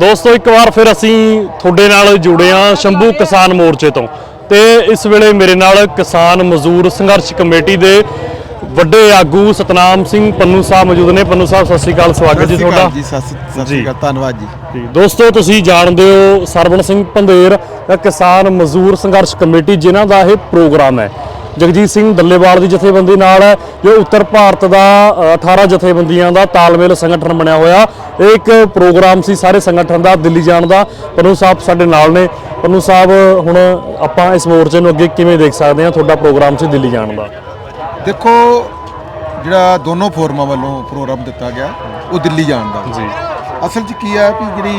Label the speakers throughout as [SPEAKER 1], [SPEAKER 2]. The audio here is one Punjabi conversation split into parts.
[SPEAKER 1] ਦੋਸਤੋ ਇੱਕ ਵਾਰ ਫਿਰ ਅਸੀਂ ਤੁਹਾਡੇ ਨਾਲ ਜੁੜੇ ਹਾਂ ਸ਼ੰਭੂ ਕਿਸਾਨ ਮੋਰਚੇ ਤੋਂ। ਤੇ ਇਸ ਵੇਲੇ ਮੇਰੇ ਨਾਲ ਕਿਸਾਨ ਮਜ਼ਦੂਰ ਸੰਘਰਸ਼ ਕਮੇਟੀ ਦੇ ਵੱਡੇ ਆਗੂ ਸਤਨਾਮ ਸਿੰਘ ਪੰਨੂ ਸਾਹਿਬ ਮੌਜੂਦ ਨੇ। ਪੰਨੂ ਸਾਹਿਬ ਸਤਿ ਸ਼੍ਰੀ ਅਕਾਲ ਸਵਾਗਤ ਜੀ ਤੁਹਾਡਾ।
[SPEAKER 2] ਜੀ ਸਤਿ ਸ਼੍ਰੀ- ਅਕਾਲ ਧੰਨਵਾਦ ਜੀ।
[SPEAKER 1] ਜੀ, ਦੋਸਤੋ ਤੁਸੀਂ ਜਾਣਦੇ ਹੋ ਸਰਵਣ ਸਿੰਘ ਪੰਧੇਰ ਦਾ ਕਿਸਾਨ ਮਜ਼ਦੂਰ ਸੰਘਰਸ਼ ਕਮੇਟੀ ਜਿਨ੍ਹਾਂ ਦਾ ਇਹ ਪ੍ਰੋਗਰਾਮ ਹੈ। ਜਗਜੀਤ ਸਿੰਘ ਦੱਲੇਵਾਲ ਦੀ ਜਥੇਬੰਦੀ ਨਾਲ ਹੈ ਜੋ ਉੱਤਰ ਭਾਰਤ ਦਾ ਅ, 18 ਜਥੇਬੰਦੀਆਂ ਦਾ ਤਾਲਮੇਲ ਸੰਗਠਨ ਬਣਿਆ ਹੋਇਆ। ਇਹ ਇੱਕ ਪ੍ਰੋਗਰਾਮ ਸੀ ਸਾਰੇ ਸੰਗਠਨ ਦਾ ਦਿੱਲੀ ਜਾਣ ਦਾ। ਪੰਨੂ ਸਾਹਿਬ ਸਾਡੇ ਨਾਲ ਨੇ। ਪੰਨੂ ਸਾਹਿਬ ਹੁਣ ਆਪਾਂ ਇਸ ਮੋਰਚੇ ਨੂੰ ਅੱਗੇ ਕਿਵੇਂ ਦੇਖ ਸਕਦੇ ਹਾਂ? ਤੁਹਾਡਾ ਪ੍ਰੋਗਰਾਮ ਸੀ ਦਿੱਲੀ ਜਾਣ ਦਾ।
[SPEAKER 2] ਦੇਖੋ ਜਿਹੜਾ ਦੋਨੋਂ ਫੋਰਮਾਂ ਵੱਲੋਂ ਪ੍ਰੋਗਰਾਮ ਦਿੱਤਾ ਗਿਆ ਉਹ ਦਿੱਲੀ ਜਾਣ ਦਾ।
[SPEAKER 1] ਜੀ।
[SPEAKER 2] ਅਸਲ 'ਚ ਕੀ ਹੈ ਕਿ ਜਿਹੜੀ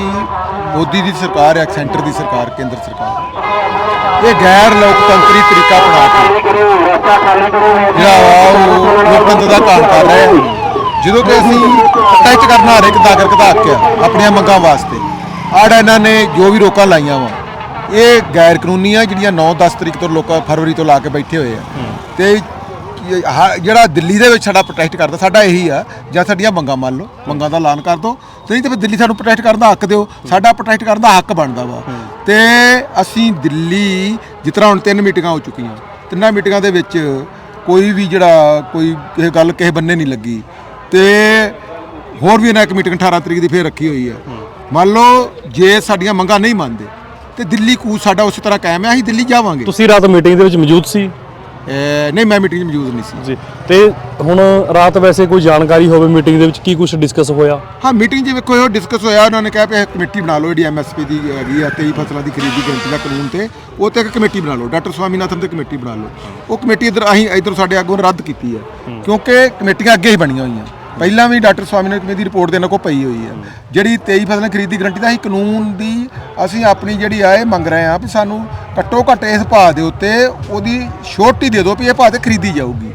[SPEAKER 2] ਮੋਦੀ ਦੀ ਸਰਕਾਰ ਹੈ ਸੈਂਟਰ ਦੀ ਸਰਕਾਰ, ਕੇਂਦਰ ਸਰਕਾਰ, ਇਹ ਗੈਰ ਲੋਕਤੰਤਰੀ ਤਰੀਕਾ ਬਣਾ ਕੇ ਜਿਹੜਾ ਵਾ ਉਹ ਲੋਕਤੰਤਰ ਦਾ ਕਾਮ ਕਰ ਰਿਹਾ ਜਦੋਂ ਕਿ ਅਸੀਂ ਟੱਚ ਕਰਨਾ ਹਰ ਇੱਕ ਨਾਗਰਿਕ ਦਾ ਆ ਆਪਣੀਆਂ ਮੰਗਾਂ ਵਾਸਤੇ, ਆੜ ਇਹਨਾਂ ਨੇ ਜੋ ਵੀ ਰੋਕਾਂ ਲਾਈਆਂ ਵਾ, ਇਹ ਗੈਰ ਕਾਨੂੰਨੀ ਆ, ਜਿਹੜੀਆਂ 9-10 ਤਰੀਕ ਤੋਂ ਲੋਕਾਂ ਫਰਵਰੀ ਤੋਂ ਲਾ ਕੇ ਬੈਠੇ ਹੋਏ ਆ। ਤੇ ਕੀ- ਹਾ- ਜਿਹੜਾ ਦਿੱਲੀ ਦੇ ਵਿੱਚ ਸਾਡਾ ਪ੍ਰੋਟੈਸਟ ਕਰਦਾ ਸਾਡਾ ਇਹੀ ਆ ਜਾਂ ਸਾਡੀਆਂ ਮੰਗਾਂ ਮੰਨ ਲਓ ਮੰਗਾਂ ਦਾ ਐਲਾਨ ਕਰ ਦਿਓ ਨਹੀਂ ਤੇ ਫਿਰ ਦਿੱਲੀ ਸਾਨੂੰ ਪ੍ਰੋਟੈਸਟ ਕਰਨ ਦਾ ਹੱਕ ਦਿਓ। ਸਾਡਾ ਪ੍ਰੋਟੈਸਟ ਕਰਨ ਦਾ ਹੱਕ ਬਣਦਾ ਵਾ। ਤੇ ਅਸੀਂ ਦਿੱਲੀ ਜਿਸ ਤਰ੍ਹਾਂ ਹੁਣ ਤਿੰਨ ਮੀਟਿੰਗਾਂ ਹੋ ਚੁੱਕੀਆਂ ਤਿੰਨਾਂ ਮੀਟਿੰਗਾਂ ਦੇ ਵਿੱਚ ਕੋਈ ਵੀ ਜਿਹੜਾ ਕੋਈ ਇਹ ਗੱਲ ਕਿਸੇ ਬੰਨੇ ਨਹੀਂ ਲੱਗੀ। ਤੇ ਹੋਰ ਵੀ ਇਹਨਾਂ ਇੱਕ ਮੀਟਿੰਗ 18 ਤਰੀਕ ਦੀ ਫੇਰ ਰੱਖੀ ਹੋਈ ਹੈ। ਮੰਨ ਲਓ ਜੇ ਸਾਡੀਆਂ ਮੰਗਾਂ ਨਹੀਂ ਮੰਨਦੇ ਤੇ ਦਿੱਲੀ ਕੂਚ ਸਾਡਾ ਉਸੇ ਤਰ੍ਹਾਂ ਕਾਇਮ ਹੈ ਅਸੀਂ ਦਿੱਲੀ ਜਾਵਾਂਗੇ।
[SPEAKER 1] ਤੁਸੀਂ ਰਾਤ ਮੀਟਿੰਗ ਦੇ ਵਿੱਚ ਮੌਜੂਦ ਸੀ?
[SPEAKER 2] ਨਹੀਂ ਮੈਂ ਮੀਟਿੰਗ 'ਚ ਮੌਜੂਦ ਨਹੀਂ ਸੀ।
[SPEAKER 1] ਜੀ ਤੇ ਹੁਣ ਰਾਤ ਵੈਸੇ ਕੋਈ ਜਾਣਕਾਰੀ ਹੋਵੇ ਮੀਟਿੰਗ ਦੇ ਵਿੱਚ ਕੀ ਕੁਝ ਡਿਸਕਸ ਹੋਇਆ?
[SPEAKER 2] ਹਾਂ ਮੀਟਿੰਗ 'ਚ ਵੇਖੋ ਇਹ ਡਿਸਕਸ ਹੋਇਆ ਉਹਨਾਂ ਨੇ ਕਿਹਾ ਵੀ ਇਹ ਕਮੇਟੀ ਬਣਾ ਲਓ ਜਿਹੜੀ ਐਮਐਸਪੀ ਦੀ ਹੈਗੀ ਆ 23 ਫਸਲਾਂ ਦੀ ਖਰੀਦੀ ਗਰੰਟੀ ਦਾ ਕਾਨੂੰਨ ਤੇ ਉਹ ਤੇ ਇੱਕ ਕਮੇਟੀ ਬਣਾ ਲਓ ਡਾਕਟਰ ਸਵਾਮੀਨਾਥਨ ਤੇ ਕਮੇਟੀ ਬਣਾ ਲਓ। ਉਹ ਕਮੇਟੀ ਇਧਰ ਅਸੀਂ ਇਧਰ ਸਾਡੇ ਨੇ ਰੱਦ ਕੀਤੀ ਹੈ। ਕਿਉਂਕਿ ਕਮੇਟੀਆਂ ਅੱਗੇ ਹੀ ਬਣੀਆਂ ਹੋਈਆਂ। ਪਹਿਲਾਂ ਵੀ ਡਾਕਟਰ ਸਵਾਮੀਨਾਥਨ ਕਮੇਟੀ ਦੀ ਰਿਪੋਰਟ ਦੇ ਨਾਲ ਕੋ ਪਈ ਹੋਈ ਹੈ ਜਿਹੜੀ 23 ਫਸਲਾਂ ਖਰੀਦੀ ਗਰੰਟੀ ਦਾ ਅਸੀਂ ਕਾਨੂੰਨ ਦੀ ਅਸੀਂ ਆਪਣੀ ਜਿਹੜੀ ਆ ਇਹ ਮੰਗ ਰਹੇ ਆ ਵੀ ਸਾਨੂੰ ਘੱਟੋ ਘੱਟ ਇਸ ਭਾਅ ਦੇ ਉੱਤੇ ਉਹਦੀ ਛੋਟੀ ਦੇ ਦਿਓ ਵੀ ਇਹ ਭਾਅ ਤੇ ਖਰੀਦੀ ਜਾਊਗੀ।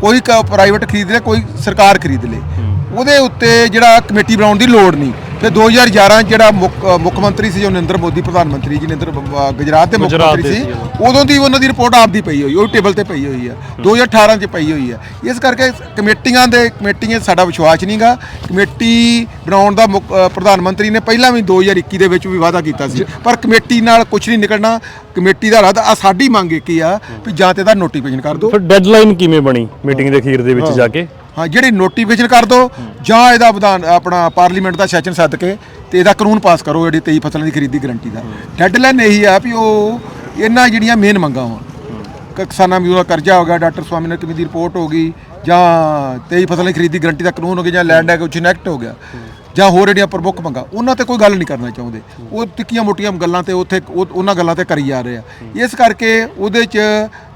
[SPEAKER 2] ਕੋਈ ਪ੍ਰਾਈਵੇਟ ਖਰੀਦ ਲੇ ਕੋਈ ਸਰਕਾਰ ਖਰੀਦ ਲੇ। ਉਹਦੇ ਉੱਤੇ ਜਿਹੜਾ ਕਮੇਟੀ ਬਣਾਉਣ ਦੀ ਲੋੜ ਨਹੀਂ। ਤੇ 2011 'ਚ ਜਿਹੜਾ ਮੁੱਖ ਮੰਤਰੀ ਸੀ ਜੋ ਨਰਿੰਦਰ ਮੋਦੀ ਪ੍ਰਧਾਨ ਮੰਤਰੀ ਜੀ ਨਰਿੰਦਰ ਗੁਜਰਾਤ ਦੇ ਮੁੱਖ ਮੰਤਰੀ ਸੀ ਉਦੋਂ ਦੀ ਉਹਨਾਂ ਦੀ ਰਿਪੋਰਟ ਆਪਦੀ ਪਈ ਹੋਈ ਉਹ ਟੇਬਲ ਤੇ ਪਈ ਹੋਈ ਹੈ। 2018 'ਚ ਪਈ ਹੋਈ ਹੈ ਇਸ ਕਰਕੇ ਕਮੇਟੀਆਂ ਦੇ ਕਮੇਟੀਆਂ 'ਚ ਸਾਡਾ ਵਿਸ਼ਵਾਸ ਨਹੀਂਗਾ ਕਮੇਟੀ ਬਣਾਉਣ ਦਾ ਪ੍ਰਧਾਨ ਮੰਤਰੀ ਨੇ ਪਹਿਲਾਂ ਵੀ 2021 ਦੇ ਵਿੱਚ ਵੀ ਵਾਅਦਾ ਕੀਤਾ ਸੀ। ਪਰ ਕਮੇਟੀ ਨਾਲ ਕੁਝ ਨਹੀਂ ਨਿਕਲਣਾ। ਕਮੇਟੀ ਦਾ ਰੱਦ ਆ ਸਾਡੀ ਮੰਗ ਕੀ ਆ ਵੀ ਜਾਂ ਤੇ ਦਾ ਨੋਟੀਫਿਕੇਸ਼ਨ ਕਰ ਦਿਓ।
[SPEAKER 1] ਫਿਰ ਡੈਡਲਾਈਨ ਕਿਵੇਂ ਬਣੀ ਮੀਟਿੰਗ ਦੇ ਅਖੀਰ ਦੇ ਵਿੱਚ ਜਾ ਕੇ?
[SPEAKER 2] ਹਾਂ, ਜਿਹੜੀ ਨੋਟੀਫਿਕੇਸ਼ਨ ਕਰ ਦੋ, ਜਾਂ ਇਹਦਾ ਵਿਧਾਨ, ਆਪਣਾ ਪਾਰਲੀਮੈਂਟ ਦਾ ਸੈਸ਼ਨ ਸੱਦ ਕੇ ਤੇ ਇਹਦਾ ਕਾਨੂੰਨ ਪਾਸ ਕਰੋ, ਜਿਹੜੀ 23 ਫਸਲਾਂ ਦੀ ਖਰੀਦੀ ਗਰੰਟੀ ਦਾ। ਡੈਡਲਾਈਨ ਇਹੀ ਆ ਵੀ ਉਹ ਇਹਨਾਂ ਜਿਹੜੀਆਂ ਮੇਨ ਮੰਗਾਂ ਵਾ ਕਿਸਾਨਾਂ ਮਜ਼ਦੂਰਾਂ ਦਾ ਕਰਜ਼ਾ ਹੋ ਗਿਆ, ਡਾਕਟਰ ਸਵਾਮੀਨਾਥਨ ਕਮੇਟੀ ਦੀ ਰਿਪੋਰਟ ਹੋ ਗਈ, ਜਾਂ 23 ਫਸਲਾਂ ਦੀ ਖਰੀਦੀ ਗਰੰਟੀ ਦਾ ਕਾਨੂੰਨ ਹੋ ਗਿਆ, ਜਾਂ ਲੈਂਡ ਐਕਟ ਐਕਟ ਹੋ ਗਿਆ, ਜਾਂ ਹੋਰ ਜਿਹੜੀਆਂ ਪ੍ਰਮੁੱਖ ਮੰਗਾਂ, ਉਹਨਾਂ ਤੇ ਕੋਈ ਗੱਲ ਨਹੀਂ ਕਰਨਾ ਚਾਹੁੰਦੇ। ਉਹ ਤਿੱਕੀਆਂ ਮੋਟੀਆਂ ਗੱਲਾਂ ਤੇ ਉੱਥੇ, ਉਹ- ਉਹਨਾਂ ਗੱਲਾਂ ਤੇ ਕਰੀ ਜਾ ਰਹੇ ਆ। ਇਸ ਕਰਕੇ ਉਹਦੇ 'ਚ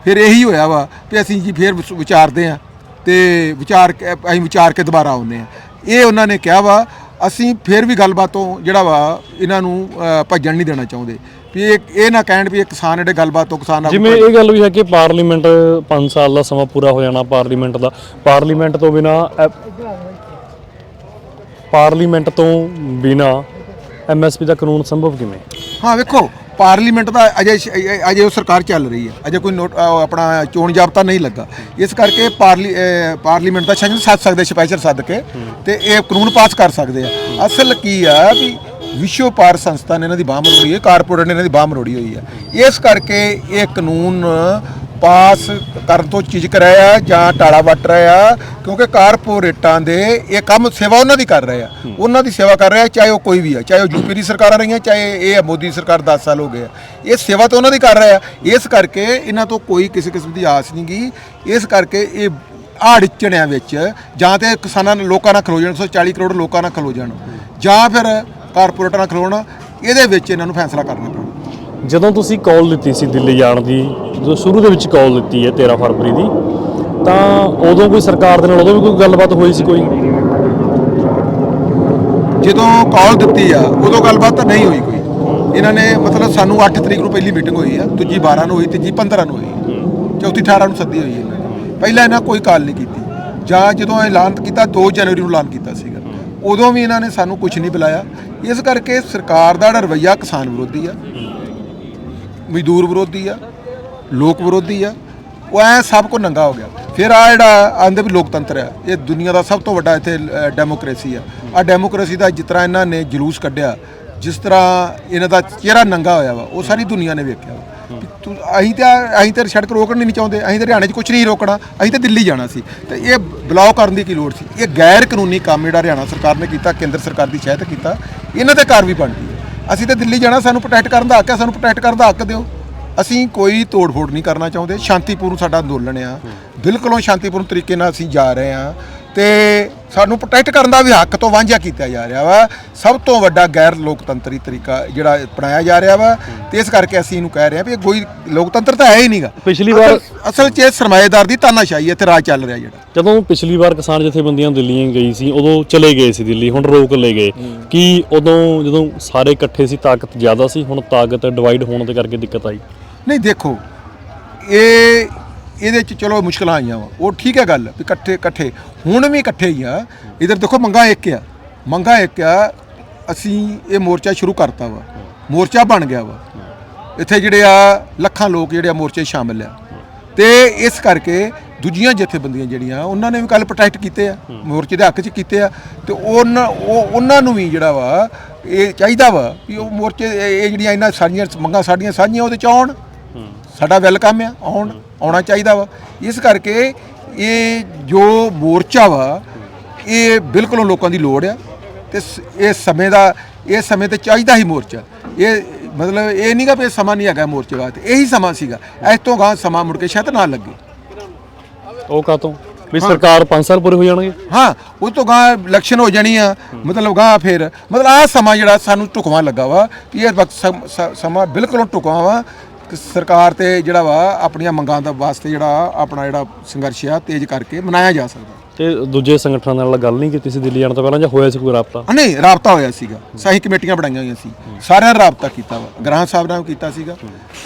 [SPEAKER 2] ਫਿਰ ਇਹੀ ਹੋਇਆ ਵਾ ਕਿ ਅਸੀਂ ਜੀ ਫਿਰ ਵਿਚਾਰਦੇ ਆ ਤੇ ਵਿਚਾਰ ਕੇ ਅਸੀਂ ਵਿਚਾਰ ਕੇ ਦੁਬਾਰਾ ਆਉਂਦੇ ਆ ਇਹ ਉਹਨਾਂ ਨੇ ਕਿਹਾ ਵਾ ਅਸੀਂ ਫਿਰ ਵੀ ਗੱਲਬਾਤ ਤੋਂ ਜਿਹੜਾ ਵਾ ਇਹਨਾਂ ਨੂੰ ਭੱਜਣ ਨਹੀਂ ਦੇਣਾ ਚਾਹੁੰਦੇ। ਵੀ ਇਹ ਇਹ ਨਾ ਕਹਿਣ ਵੀ ਇਹ ਕਿਸਾਨ ਜਿਹੜੇ ਗੱਲਬਾਤ ਤੋਂ ਕਿਸਾਨ
[SPEAKER 1] ਜਿਵੇਂ ਇਹ ਗੱਲ ਵੀ ਹੈ ਕਿ ਪਾਰਲੀਮੈਂਟ 5 ਸਾਲ ਦਾ ਸਮਾਂ ਪੂਰਾ ਹੋ ਜਾਣਾ ਪਾਰਲੀਮੈਂਟ ਦਾ। ਪਾਰਲੀਮੈਂਟ ਤੋਂ ਬਿਨਾ ਪਾਰਲੀਮੈਂਟ ਤੋਂ ਬਿਨਾ ਐਮਐਸਪੀ ਦਾ ਕਾਨੂੰਨ ਸੰਭਵ ਕਿਵੇਂ?
[SPEAKER 2] ਹਾਂ ਵੇਖੋ ਪਾਰਲੀਮੈਂਟ ਦਾ ਅਜੇ ਅਜੇ- ਉਹ ਸਰਕਾਰ ਚੱਲ ਰਹੀ ਹੈ। ਅਜੇ ਕੋਈ ਨੋਟ ਆਪਣਾ ਚੋਣ ਜਾਬਤਾ ਨਹੀਂ ਲੱਗਾ। ਇਸ ਕਰਕੇ ਪਾਰਲੀ ਪਾਰਲੀਮੈਂਟ ਦਾ ਸੈਸ਼ਨ ਸੱਦ ਸਕਦੇ, ਸਪੈਸ਼ਲ ਸੱਦ ਕੇ ਤੇ ਇਹ ਕਾਨੂੰਨ ਪਾਸ ਕਰ ਸਕਦੇ ਆ। ਅਸਲ ਕੀ ਆ ਵੀ ਵਿਸ਼ਵ ਪਾਰ ਸੰਸਥਾ ਨੇ ਇਹਨਾਂ ਦੀ ਬਾਹ ਮਰੋੜੀ ਹੈ, ਕਾਰਪੋਰੇਟ ਨੇ ਇਹਨਾਂ ਦੀ ਬਾਹ ਮਰੋੜੀ ਹੋਈ ਹੈ। ਇਸ ਕਰਕੇ ਇਹ ਕਾਨੂੰਨ ਪਾਸ ਕਰਨ ਤੋਂ ਚੀਜ਼ ਕਰਾਇਆ ਜਾਂ ਟਾਲਾ ਵੱਟ ਰਿਹਾ ਕਿਉਂਕਿ ਕਾਰਪੋਰੇਟਾਂ ਦੇ ਇਹ ਕੰਮ ਸੇਵਾ ਉਹਨਾਂ ਦੀ ਕਰ ਰਹੇ ਆ। ਉਹਨਾਂ ਦੀ ਸੇਵਾ ਕਰ ਰਿਹਾ ਚਾਹੇ ਉਹ ਕੋਈ ਵੀ ਆ ਚਾਹੇ ਉਹ ਯੂਪੀ ਦੀ ਸਰਕਾਰਾਂ ਰਹੀਆਂ ਚਾਹੇ ਇਹ ਮੋਦੀ ਸਰਕਾਰ 10 ਸਾਲ ਹੋ ਗਏ ਆ। ਇਹ ਸੇਵਾ ਤਾਂ ਉਹਨਾਂ ਦੀ ਕਰ ਰਹੇ ਆ। ਇਸ ਕਰਕੇ ਇਹਨਾਂ ਤੋਂ ਕੋਈ ਕਿਸੇ ਕਿਸਮ ਦੀ ਆਸ ਨਹੀਂ ਗਈ ਇਸ ਕਰਕੇ ਇਹ ਆੜਿਚਣਿਆਂ ਵਿੱਚ ਜਾਂ ਤੇ ਕਿਸਾਨਾਂ ਨਾਲ ਲੋਕਾਂ ਨਾਲ ਖਲੋ ਜਾਣ 140 ਕਰੋੜ ਲੋਕਾਂ ਨਾਲ ਖਲੋ ਜਾਣ ਜਾਂ ਫਿਰ ਕਾਰਪੋਰੇਟਾਂ ਨਾਲ ਖਲੋਣ ਇਹਦੇ ਵਿੱਚ ਇਹਨਾਂ ਨੂੰ ਫੈਸਲਾ ਕਰਨਾ ਪੈਣਾ।
[SPEAKER 1] ਜਦੋਂ ਤੁਸੀਂ ਕਾਲ ਦਿੱਤੀ ਸੀ ਦਿੱਲੀ ਜਾਣ ਦੀ, ਜਦੋਂ ਸ਼ੁਰੂ ਦੇ ਵਿੱਚ ਕਾਲ ਦਿੱਤੀ ਹੈ 13 ਫਰਵਰੀ ਦੀ, ਤਾਂ ਉਦੋਂ ਕੋਈ ਸਰਕਾਰ ਦੇ ਨਾਲ ਉਦੋਂ ਵੀ ਕੋਈ ਗੱਲਬਾਤ ਹੋਈ ਸੀ ਕੋਈ?
[SPEAKER 2] ਜਦੋਂ ਕਾਲ ਦਿੱਤੀ ਆ, ਉਦੋਂ ਗੱਲਬਾਤ ਤਾਂ ਨਹੀਂ ਹੋਈ ਕੋਈ। ਇਹਨਾਂ ਨੇ ਮਤਲਬ ਸਾਨੂੰ 8 ਤਰੀਕ ਨੂੰ ਪਹਿਲੀ ਮੀਟਿੰਗ ਹੋਈ ਆ, ਦੂਜੀ 12 ਨੂੰ ਹੋਈ, ਤੀਜੀ 15 ਨੂੰ ਹੋਈ ਚੌਥੀ 18 ਨੂੰ ਸੱਦੀ ਹੋਈ ਇਹਨਾਂ ਨੇ। ਪਹਿਲਾਂ ਇਹਨਾਂ ਕੋਈ ਕਾਲ ਨਹੀਂ ਕੀਤੀ। ਜਾਂ ਜਦੋਂ ਐਲਾਨ ਕੀਤਾ 2 ਜਨਵਰੀ ਨੂੰ ਐਲਾਨ ਕੀਤਾ ਸੀਗਾ। ਉਦੋਂ ਵੀ ਇਹਨਾਂ ਨੇ ਸਾਨੂੰ ਕੁਝ ਨਹੀਂ ਬੁਲਾਇਆ। ਇਸ ਕਰਕੇ ਸਰਕਾਰ ਦਾ ਜਿਹੜਾ ਰਵੱਈਆ ਕਿਸਾਨ ਵਿਰੋਧੀ ਆ। ਮਜ਼ਦੂਰ ਵਿਰੋਧੀ ਆ ਲੋਕ ਵਿਰੋਧੀ ਆ ਉਹ ਐ ਸਭ ਕੋ ਨੰਗਾ ਹੋ ਗਿਆ। ਫਿਰ ਆ ਜਿਹੜਾ ਆਂਦੇ ਵੀ ਲੋਕਤੰਤਰ ਹੈ ਇਹ ਦੁਨੀਆ ਦਾ ਸਭ ਤੋਂ ਵੱਡਾ ਇੱਥੇ ਡੈਮੋਕ੍ਰੇਸੀ ਆ। ਆ ਡੈਮੋਕ੍ਰੇਸੀ ਦਾ ਜਿਸ ਤਰ੍ਹਾਂ ਇਹਨਾਂ ਨੇ ਜਲੂਸ ਕੱਢਿਆ ਜਿਸ ਤਰ੍ਹਾਂ ਇਹਨਾਂ ਦਾ ਚਿਹਰਾ ਨੰਗਾ ਹੋਇਆ ਵਾ ਉਹ ਸਾਰੀ ਦੁਨੀਆ ਨੇ ਵੇਖਿਆ ਅਸੀਂ ਤਾਂ ਅਸੀਂ ਤਾਂ ਸੜਕ ਰੋਕਣ ਨਹੀਂ ਚਾਹੁੰਦੇ ਅਸੀਂ ਤਾਂ ਹਰਿਆਣੇ 'ਚ ਕੁਝ ਨਹੀਂ ਰੋਕਣਾ ਅਸੀਂ ਤਾਂ ਦਿੱਲੀ ਜਾਣਾ ਸੀ। ਤੇ ਇਹ ਬਲੌਕ ਕਰਨ ਦੀ ਕੀ ਲੋੜ ਸੀ? ਇਹ ਗੈਰ ਕਾਨੂੰਨੀ ਕੰਮ ਜਿਹੜਾ ਹਰਿਆਣਾ ਸਰਕਾਰ ਨੇ ਕੀਤਾ ਕੇਂਦਰ ਸਰਕਾਰ ਦੀ ਸ਼ਹਿਤ ਕੀਤਾ ਇਹਨਾਂ ਤੇ ਕਾਰਵਾਈ ਬਣਦੀ ਅਸੀਂ ਤਾਂ ਦਿੱਲੀ ਜਾਣਾ ਸਾਨੂੰ ਪ੍ਰੋਟੈਕਟ ਕਰਨ ਦਾ ਹੱਕ ਹੈ ਸਾਨੂੰ ਪ੍ਰੋਟੈਕਟ ਕਰਨ ਦਾ ਹੱਕ ਦਿਓ। ਅਸੀਂ ਕੋਈ ਤੋੜ-ਫੋੜ ਨਹੀਂ ਕਰਨਾ ਚਾਹੁੰਦੇ ਸ਼ਾਂਤੀਪੂਰਨ ਸਾਡਾ ਅੰਦੋਲਨ ਆ। ਬਿਲਕੁਲੋਂ ਸ਼ਾਂਤੀਪੂਰਨ ਤਰੀਕੇ ਨਾਲ ਅਸੀਂ ਜਾ ਰਹੇ ਆ ਤੇ ਸਾਨੂੰ ਪ੍ਰੋਟੈਕਟ ਕਰਨ ਦਾ ਵੀ ਹੱਕ ਤੋਂ ਵਾਂਝਾ ਕੀਤਾ ਜਾ ਰਿਹਾ ਵਾ। ਸਭ ਤੋਂ ਵੱਡਾ ਗੈਰ ਲੋਕਤੰਤਰੀ ਤਰੀਕਾ ਜਿਹੜਾ ਅਪਣਾਇਆ ਜਾ ਰਿਹਾ ਵਾ ਤੇ ਇਸ ਕਰਕੇ ਅਸੀਂ ਇਹਨੂੰ ਕਹਿ ਰਹੇ ਆ ਵੀ ਇਹ ਕੋਈ ਲੋਕਤੰਤਰ ਤਾਂ ਹੈ ਹੀ ਨਹੀਂਗਾ
[SPEAKER 1] ਪਿਛਲੀ ਵਾਰ
[SPEAKER 2] ਅਸਲ 'ਚ ਇਹ ਸਰਮਾਏਦਾਰ ਦੀ ਤਾਨਾਸ਼ਾਹੀ ਤੇ ਰਾਜ ਚੱਲ ਰਿਹਾ ਜਿਹੜਾ।
[SPEAKER 1] ਜਦੋਂ ਪਿਛਲੀ ਵਾਰ ਕਿਸਾਨ ਜਥੇਬੰਦੀਆਂ ਦਿੱਲੀਆਂ ਗਈ ਸੀ ਉਦੋਂ ਚਲੇ ਗਏ ਸੀ ਦਿੱਲੀ ਹੁਣ ਰੋਕ ਲੈ ਗਏ। ਕੀ ਉਦੋਂ ਜਦੋਂ ਸਾਰੇ ਇਕੱਠੇ ਸੀ ਤਾਕਤ ਜ਼ਿਆਦਾ ਸੀ ਹੁਣ ਤਾਕਤ ਡਿਵਾਈਡ ਹੋਣ ਦੇ ਕਰਕੇ ਦਿੱਕਤ ਆਈ?
[SPEAKER 2] ਨਹੀਂ ਦੇਖੋ ਇਹ ਇਹਦੇ ਚ ਚਲੋ ਮੁਸ਼ਕਲਾਂ ਆਈਆਂ ਵਾ। ਉਹ ਠੀਕ ਹੈ ਗੱਲ, ਵੀ ਇਕੱਠੇ ਇਕੱਠੇ। ਹੁਣ ਵੀ ਇਕੱਠੇ ਹੀ ਆ। ਇਧਰ ਦੇਖੋ, ਮੰਗਾ ਇੱਕ ਆ। ਮੰਗਾ ਇੱਕ ਆ, ਅਸੀਂ ਇਹ ਮੋਰਚਾ ਸ਼ੁਰੂ ਕਰਤਾ ਵਾ। ਮੋਰਚਾ ਬਣ ਗਿਆ ਵਾ। ਇੱਥੇ ਜਿਹੜੇ ਆ ਲੱਖਾਂ ਲੋਕ ਜਿਹੜੇ ਆ ਮੋਰਚੇ 'ਚ ਸ਼ਾਮਿਲ ਆ। ਤੇ ਇਸ ਕਰਕੇ ਦੂਜੀਆਂ ਜਥੇਬੰਦੀਆਂ ਜਿਹੜੀਆਂ, ਉਹਨਾਂ ਨੇ ਵੀ ਕੱਲ ਪ੍ਰੋਟੈਕਟ ਕੀਤੇ ਆ। ਮੋਰਚੇ ਦੇ ਹੱਕ 'ਚ ਕੀਤੇ ਆ। ਤੇ ਉਹਨਾਂ, ਉਹ, ਉਹਨਾਂ ਨੂੰ ਵੀ ਜਿਹੜਾ ਵਾ, ਇਹ ਚਾਹੀਦਾ ਵਾ ਵੀ ਉਹ ਮੋਰਚੇ, ਇਹ ਜਿਹੜੀਆਂ ਇਹਨਾਂ ਸਾਰੀਆਂ ਮੰਗਾਂ ਸਾਡੀਆਂ ਸਾਂਝੀਆਂ ਉਹਦੇ 'ਚ ਆਉਣ। ਸਾਡਾ ਵੈਲਕਮ ਆ ਆਉਣ ਆਉਣਾ ਚਾਹੀਦਾ ਵਾ। ਇਸ ਕਰਕੇ ਇਹ ਜੋ ਮੋਰਚਾ ਵਾ ਇਹ ਬਿਲਕੁਲ ਲੋਕਾਂ ਦੀ ਲੋੜ ਆ ਤੇ ਇਹ ਸਮੇਂ ਦਾ ਇਹ ਸਮੇਂ ਤੇ ਚਾਹੀਦਾ ਹੀ ਮੋਰਚਾ। ਇਹ ਮਤਲਬ ਇਹ ਨਹੀਂਗਾ ਵੀ ਇਹ ਸਮਾਂ ਨਹੀਂ ਹੈਗਾ ਮੋਰਚੇ ਵਾਸਤੇ ਇਹੀ ਸਮਾਂ ਸੀਗਾ। ਇਸ ਤੋਂ ਗਾਂ ਸਮਾਂ ਮੁੜ ਕੇ ਸ਼ਾਇਦ ਨਾ ਲੱਗੇ।
[SPEAKER 1] ਉਹ ਕਾਤੋਂ ਵੀ ਸਰਕਾਰ 5 ਸਾਲ ਪੂਰੇ ਹੋ ਜਾਣਗੇ?
[SPEAKER 2] ਹਾਂ ਉਹ ਤੋਂ ਗਾਂ ਇਲੈਕਸ਼ਨ ਹੋ ਜਾਣੀ ਆ ਮਤਲਬ ਗਾਂ ਫਿਰ। ਮਤਲਬ ਆ ਸਮਾਂ ਜਿਹੜਾ ਸਾਨੂੰ ਢੁਕਵਾਂ ਲੱਗਾ ਵਾ ਕਿ ਇਹ ਵਕਤ ਸਮ- ਬਿਲਕੁਲ ਢੁਕਵਾਂ ਵਾ ਸਰਕਾਰ ਤੇ ਜਿਹੜਾ ਵਾ ਆਪਣੀਆਂ ਮੰਗਾਂ ਦਾ ਵਾਸਤੇ ਜਿਹੜਾ ਆਪਣਾ ਜਿਹੜਾ ਸੰਘਰਸ਼ ਆ ਤੇਜ਼ ਕਰਕੇ ਮਨਾਇਆ ਜਾ ਸਕਦਾ।
[SPEAKER 1] ਤੇ ਦੂਜੇ ਸੰਗਠਨਾਂ ਨਾਲ ਗੱਲ ਨਹੀਂ ਕੀਤੀ ਸੀ ਦਿੱਲੀ ਜਾਣ ਤੋਂ ਪਹਿਲਾਂ ਜਾਂ ਹੋਇਆ ਸੀ ਕੋਈ ਰਾਬਤਾ?
[SPEAKER 2] ਨਹੀਂ ਰਾਬਤਾ ਹੋਇਆ ਸੀਗਾ। ਸਹੀ ਕਮੇਟੀਆਂ ਬਣਾਈਆਂ ਹੋਈਆਂ ਸੀ। ਸਾਰਿਆਂ ਨਾਲ ਰਾਬਤਾ ਕੀਤਾ ਵਾ। ਗ੍ਰਾਹ ਸਾਹਿਬ ਨਾਲ ਕੀਤਾ ਸੀਗਾ।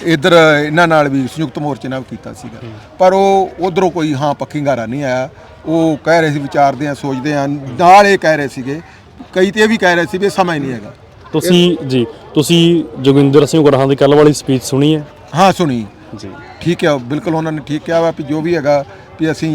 [SPEAKER 2] ਇਧਰ ਇਹਨਾਂ ਨਾਲ ਵੀ ਸੰਯੁਕਤ ਮੋਰਚੇ ਨਾਲ ਕੀਤਾ ਸੀਗਾ। ਪਰ ਉਹ ਉਧਰੋਂ ਕੋਈ ਹਾਂ ਪੱਖੀ ਘਾਰਾ ਨਹੀਂ ਆਇਆ। ਉਹ ਕਹਿ ਰਹੇ ਸੀ ਵਿਚਾਰਦੇ ਆ ਸੋਚਦੇ ਆ। ਨਾਲ ਇਹ ਕਹਿ ਰਹੇ ਸੀਗੇ। ਕਈ ਤੇ ਇਹ ਵੀ ਕਹਿ ਰਹੇ ਸੀ ਵੀ ਸਮਾਂ ਹੀ ਨਹੀਂ ਹੈਗਾ।
[SPEAKER 1] ਤੁਸੀਂ ਜੀ ਤੁਸੀਂ ਜੋਗਿੰਦਰ ਸਿੰਘ ਗੁਰਹਾਂ ਦੀ ਕੱਲ ਵਾਲੀ ਸਪੀਚ ਸੁਣੀ ਹੈ?
[SPEAKER 2] ਹਾਂ ਸੁਣੀ।
[SPEAKER 1] ਜੀ।
[SPEAKER 2] ਠੀਕ ਹੈ ਬਿਲਕੁਲ ਉਹਨਾਂ ਨੇ ਠੀਕ ਕਿਹਾ ਵਾ ਵੀ ਜੋ ਵੀ ਹੈਗਾ ਵੀ ਅਸੀਂ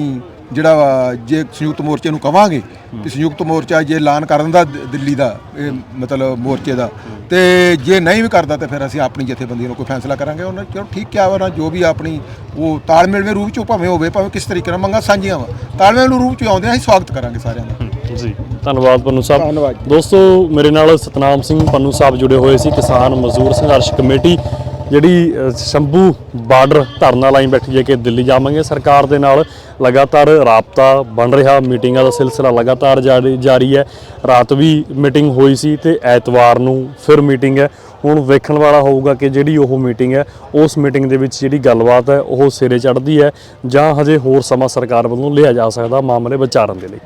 [SPEAKER 2] ਜਿਹੜਾ ਵਾ ਜੇ ਸੰਯੁਕਤ ਮੋਰਚੇ ਨੂੰ ਕਵਾਂਗੇ ਵੀ ਸੰਯੁਕਤ ਮੋਰਚਾ ਜੇ ਐਲਾਨ ਕਰਨ ਦਾ ਦ- ਦਿੱਲੀ ਦਾ ਇਹ ਮਤਲਬ ਮੋਰਚੇ ਦਾ ਤੇ ਜੇ ਨਹੀਂ ਵੀ ਕਰਦਾ ਤੇ ਫਿਰ ਅਸੀਂ ਆਪਣੀ ਜਥੇਬੰਦੀ ਨੂੰ ਕੋਈ ਫੈਸਲਾ ਕਰਾਂਗੇ। ਉਹਨਾਂ ਨੇ ਚਲੋ ਠੀਕ ਕਿਹਾ ਵਾ ਨਾ ਜੋ ਵੀ ਆਪਣੀ ਉਹ ਤਾਲਮੇਲ ਦੇ ਰੂਪ ਚ ਭਾਵੇਂ ਹੋਵੇ ਭਾਵੇਂ ਕਿਸ ਤਰੀਕੇ ਨਾਲ ਮੰਗਾ ਸਾਂਝੀਆਂ ਵਾ ਤਾਲਮੇਲ ਦੇ ਰੂਪ ਚ ਆਉਂਦੇ ਅਸੀਂ ਸਵਾਗਤ ਕਰਾਂਗੇ ਸਾਰਿਆਂ ਦਾ।
[SPEAKER 1] ਜੀ। ਧੰਨਵਾਦ ਪੰਨੂ ਸਾਹਿਬ।
[SPEAKER 2] ਧੰਨਵਾਦ
[SPEAKER 1] ਦੋਸਤੋ ਮੇਰੇ ਨਾਲ ਸਤਨਾਮ ਸਿੰਘ ਪੰਨੂ ਸਾਹਿਬ ਜੁੜੇ ਹੋਏ ਸੀ ਕਿਸਾਨ ਮਜ਼ਦੂਰ ਸੰਘਰਸ਼ ਕਮੇਟੀ ਜਿਹੜੀ ਸ਼ੰਭੂ ਬਾਰਡਰ ਧਰਨਾ ਲਾਈਨ ਬੈਠੀ ਹੈ ਕਿ ਦਿੱਲੀ ਜਾਵਾਂਗੇ। ਸਰਕਾਰ ਦੇ ਨਾਲ ਲਗਾਤਾਰ ਰਾਬਤਾ ਬਣ ਰਿਹਾ ਮੀਟਿੰਗਾਂ ਦਾ ਸਿਲਸਿਲਾ ਲਗਾਤਾਰ ਜਾਰੀ ਜਾਰੀ ਹੈ। ਰਾਤ ਵੀ ਮੀਟਿੰਗ ਹੋਈ ਸੀ ਤੇ ਐਤਵਾਰ ਨੂੰ ਫਿਰ ਮੀਟਿੰਗ ਹੈ। ਹੁਣ ਵੇਖਣ ਵਾਲਾ ਹੋਊਗਾ ਕਿ ਜਿਹੜੀ ਉਹ ਮੀਟਿੰਗ ਹੈ ਉਸ ਮੀਟਿੰਗ ਦੇ ਵਿੱਚ ਜਿਹੜੀ ਗੱਲਬਾਤ ਹੈ ਉਹ ਸਿਰੇ ਚੜ੍ਹਦੀ ਹੈ ਜਾਂ ਹਜੇ ਹੋਰ ਸਮਾਂ ਸਰਕਾਰ ਵੱਲੋਂ ਲਿਆ ਜਾ ਸਕਦਾ ਮਾਮਲੇ ਵਿਚਾਰਨ ਦੇ ਲਈ।